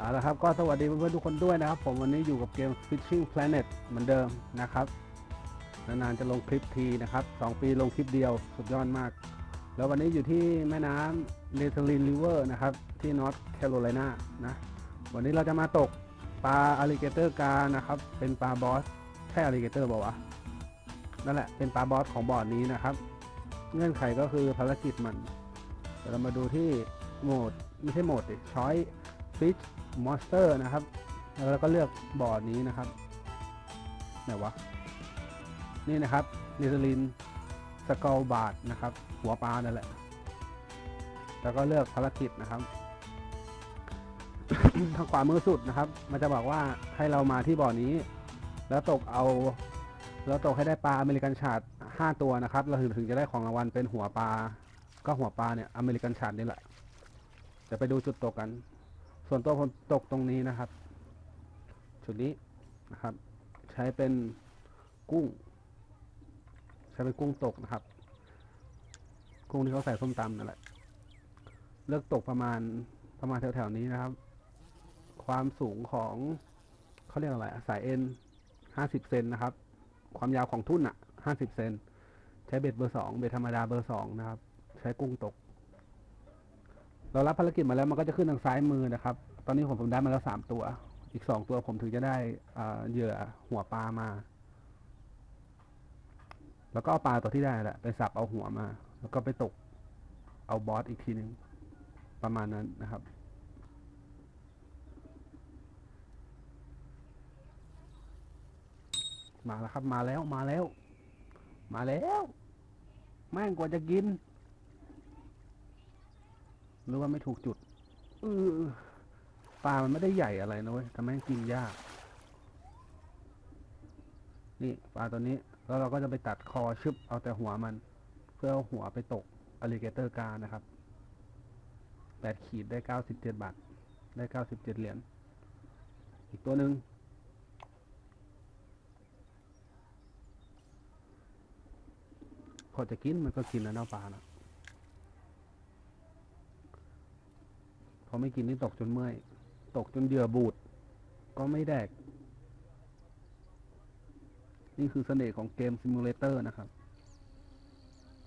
เอาละครับก็สวัสดีเพื่อนๆทุกคนด้วยนะครับ ผมวันนี้อยู่กับเกม Fishing Planet เหมือนเดิมนะครับนานๆจะลงคลิปทีนะครับ 2 ปีลงคลิปเดียวสุดยอดมาก แล้ววันนี้อยู่ที่แม่น้ำเนเธอร์ลินริเวอร์นะครับ ที่นอร์ทแคโรไลนานะวันนี้เราจะมาตกปลาอลิเกเตอร์กานะครับ เป็นปลาบอสใช่อลิเกเตอร์บอกว่านั่นแหละเป็นปลาบอสของบ่อนนี้นะครับ เงื่อนไขก็คือภารกิจมันเดี๋ยวเรามาดูที่โหมดไม่ใช่โหมดดิช้อยฟิช มอนสเตอร์นะครับ แล้วก็เลือกบอร์ดนี้นะครับไหนวะ นี่นะครับนิสลินสกอลบาร์ดนะครับ หัวปลานั่นแหละ แล้วก็เลือกภารกิจนะครับทางขวามือสุดนะครับ มันจะบอกว่าให้เรามาที่บ่อนี้ แล้วตกเอา แล้วตกให้ได้ปลาอเมริกันชาร์ดห้าตัวนะครับ เราถึงถึงจะได้ของรางวัลเป็นหัวปลา ก็หัวปลาเนี่ยอเมริกันชาร์ดนี่แหละ จะไปดูจุดตกกัน ส่วนตัวผมตกตรงนี้นะครับ ชุดนี้นะครับ ใช้เป็นกุ้ง ใช้เป็นกุ้งตกนะครับ กุ้งที่เขาใส่ส้มตำนั่นแหละ เลือกตกประมาณประมาณแถวๆนี้นะครับ ความสูงของเขาเรียกอะไรสายเอ็นห้าสิบเซนนะครับ ความยาวของทุ่นอะห้าสิบเซนใช้เบ็ดเบอร์สองเบ็ดธรรมดาเบอร์สองนะครับ ใช้กุ้งตก เรารับภารกิจมาแล้วมันก็จะขึ้นทางซ้ายมือนะครับ ตอนนี้ผมผมได้มาแล้วสามตัว อีกสองตัวผมถึงจะได้เหยื่อหัวปลามา แล้วก็เอาปลาตัวที่ได้แหละไปสับเอาหัวมา แล้วก็ไปตกเอาบอสอีกทีหนึ่งประมาณนั้นนะครับมาแล้วครับมาแล้วมาแล้ว มาแล้วแม่งกว่าจะกินหรือว่าไม่ถูกจุดเออ ปลามันไม่ได้ใหญ่อะไรนะเว้ยทำให้กินยาก นี่ปลาตัวนี้ แล้วเราก็จะไปตัดคอชึบเอาแต่หัวมัน เพื่อเอาหัวไปตกอ l ลิเกเตอร์กานะครับแปดขีดได้เก้าสิบเจ็ดบาท ได้เก้าสิบเจ็ดเหรียญ อีกตัวหนึ่งพอจะกินมันก็กินแล้วเนาะปลานะพอไม่กินนี่ตกจนเมื่อย ตกจนเหยื่อบูดก็ไม่แดก นี่คือเสน่ห์ของเกมซิมูเลเตอร์นะครับ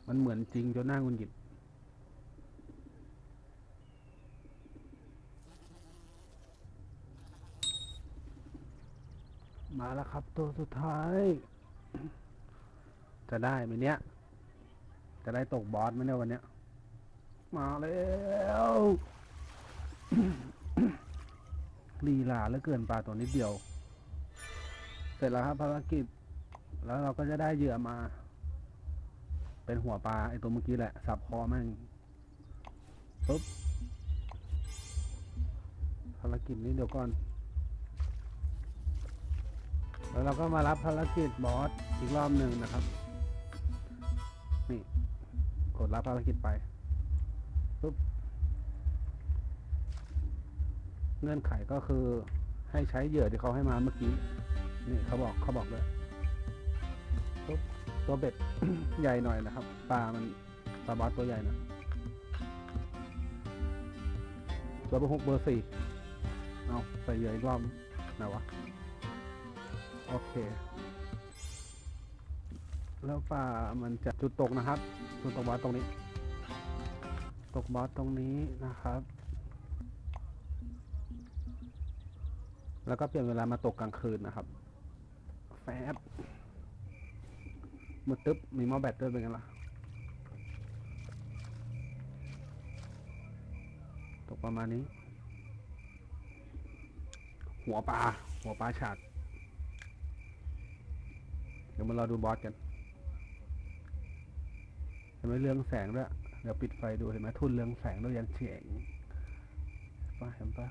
มันเหมือนจริงจนหน้าหงุนหงิดมาแล้วครับ ตัวสุดท้าย จะได้ไหมเนี้ย จะได้ตกบอสไหมเนี่ยวันเนี้ย มาแล้ว ลีลาเหลือเกินปลาตัวนิดเดียว เสร็จแล้วครับภารกิจ แล้วเราก็จะได้เหยื่อมา เป็นหัวปลาไอตัวเมื่อกี้แหละ สับคอแม่งปุ๊บภารกิจนี้เดี๋ยวก่อน แล้วเราก็มารับภารกิจบอสอีกรอบหนึ่งนะครับ นี่ กดรับภารกิจไปบ เงื่อนไขก็คือให้ใช้เหยื่อที่เขาให้มาเมื่อกี้ นี่เขาบอกเขาบอกเลยตัวเบ็ดใหญ่หน่อยนะครับปลามันปลาบอสตัวใหญ่นะตัวเบอร์หกเบอร์สี่เอาใส่เหยื่ออีกรอบไหนวะ โอเค แล้วปลามันจะจุดตกนะครับ จุดตกบอสตรงนี้ ตกบอสตรงนี้นะครับ แล้วก็เปลี่ยนเวลามาตกกลางคืนนะครับ แฟบมืดตึ๊บมีหม้อแบตด้วยเป็นไงล่ะ ตกประมาณนี้ หัวปลา หัวปลาฉาดเดี๋ยวมารอดูบอสกันเห็นไหมเรื่องแสงด้วย เดี๋ยวปิดไฟดูเห็นไหมทุ่นเรื่องแสงด้วยยังเฉียงป้าเห็นปะ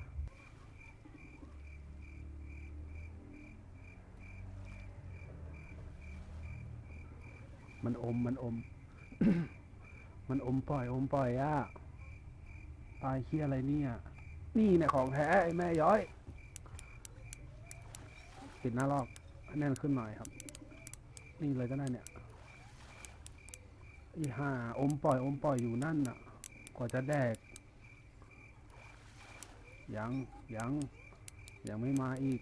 มันอมมันอม มันอมปล่อยอมปล่อยอะปลายเคี้ยอะไรเนี่ย นี่เนี่ยของแท้ไอ้แม่ย้อย ปิดหน้าลอกแน่นขึ้นหน่อยครับ นี่เลยก็ได้เนี่ยอีห่าอมปล่อยอมปล่อยอยู่นั่นน่ะกว่าจะแดก ยังยังยังไม่มาอีก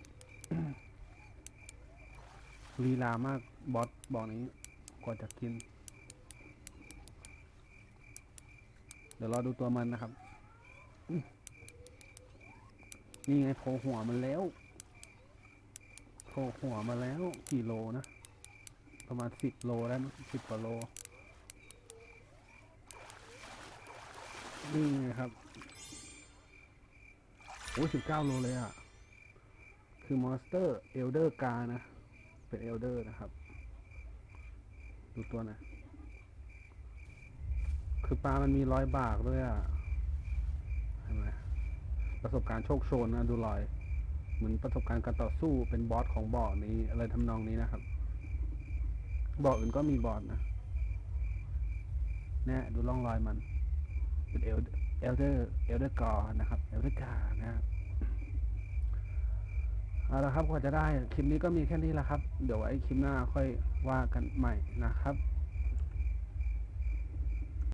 ลีลามากบอสบอกนี้ กว่าจะกิน เดี๋ยวรอดูตัวมันนะครับ นี่ไงโผล่หัวมันแล้วโผล่หัวมาแล้วกี่โลนะ ประมาณสิบโลแล้วสิบกว่าโล นี่ไงครับโอ้สิบเก้าโลเลยอะ คือมอนสเตอร์เอลเดอร์กานะ เป็นเอลเดอร์นะครับ ดูตัวนะคือปลามันมีรอยบากด้วยอะเห็นไหมประสบการณ์โชคโชนนะดูรอย เหมือนประสบการณ์การต่อสู้เป็นบอสของบ่อนี้อะไรทำนองนี้นะครับบ่ออื่นก็มีบอสนะเนี่ยดูร่องรอยมันเป็นเอลเอลเดอร์เอลเดอร์กอนะครับเอลเดอร์กานะครับ เอาละครับกว่าจะได้คลิปนี้ก็มีแค่นี้แหละครับ เดี๋ยวไว้คลิปหน้าค่อยว่ากันใหม่นะครับ